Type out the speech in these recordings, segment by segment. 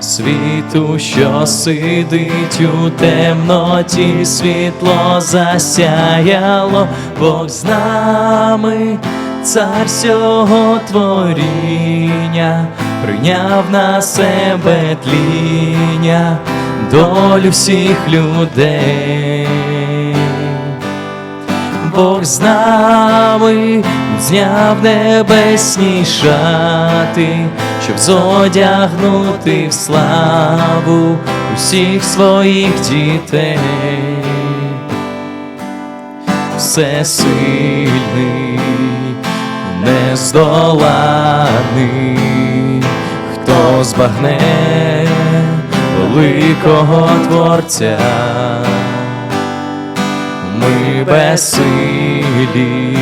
світу, що сидить у темноті, світло засяяло, Бог з нами, цар всього творіння, прийняв на себе тління, долю всіх людей. Бог з нами зняв небесні шати, щоб зодягнути в славу усіх своїх дітей. Всесильний, нездоланий, хто збагне великого Творця ми безсилі,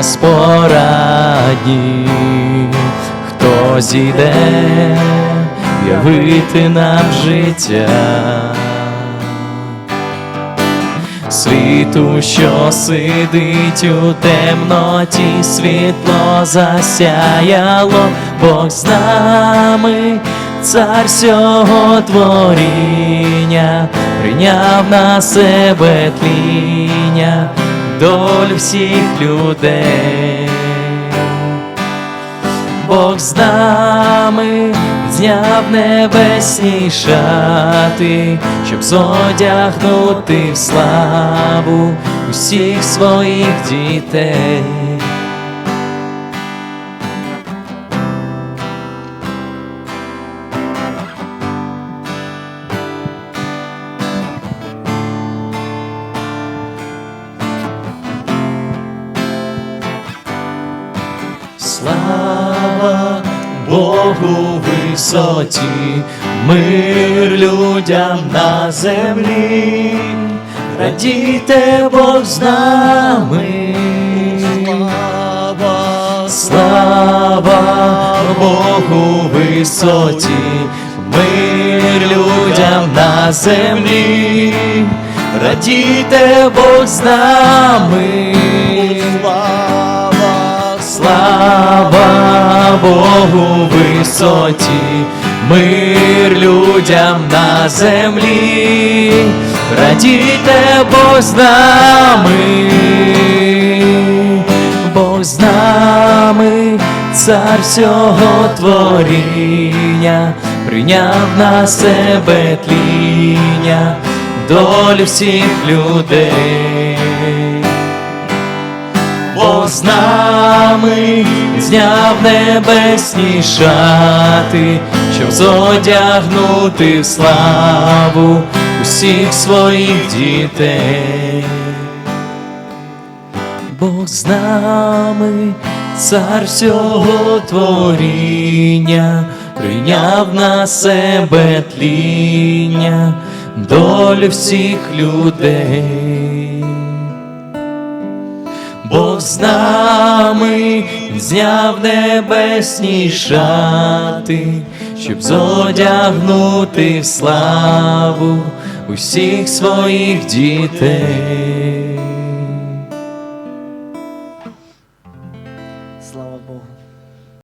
безпорадні, хто зійде явити нам життя. Світу, що сидить у темноті, світло засяяло, Бог з нами, цар всього творіння, прийняв на себе тління, долю всіх людей. Бог з нами зняв небесні шати, щоб зодягнути в славу усіх своїх дітей. Слава Богу висоті, мир людям на землі, радійте Бог з нами. Слава Богу висоті, мир людям на землі, радійте Бог з нами. Богу висоті, мир людям на землі, радійте Бог з нами, Бог з нами, цар всього творіння, прийняв на себе тління, долю всіх людей. Бог з нами зняв небесні шати, щоб зодягнути в славу усіх своїх дітей. Бог з нами, цар всього творіння, прийняв на себе тління, долю всіх людей. Бог з нами зняв небесні шати, щоб зодягнути в славу усіх своїх дітей.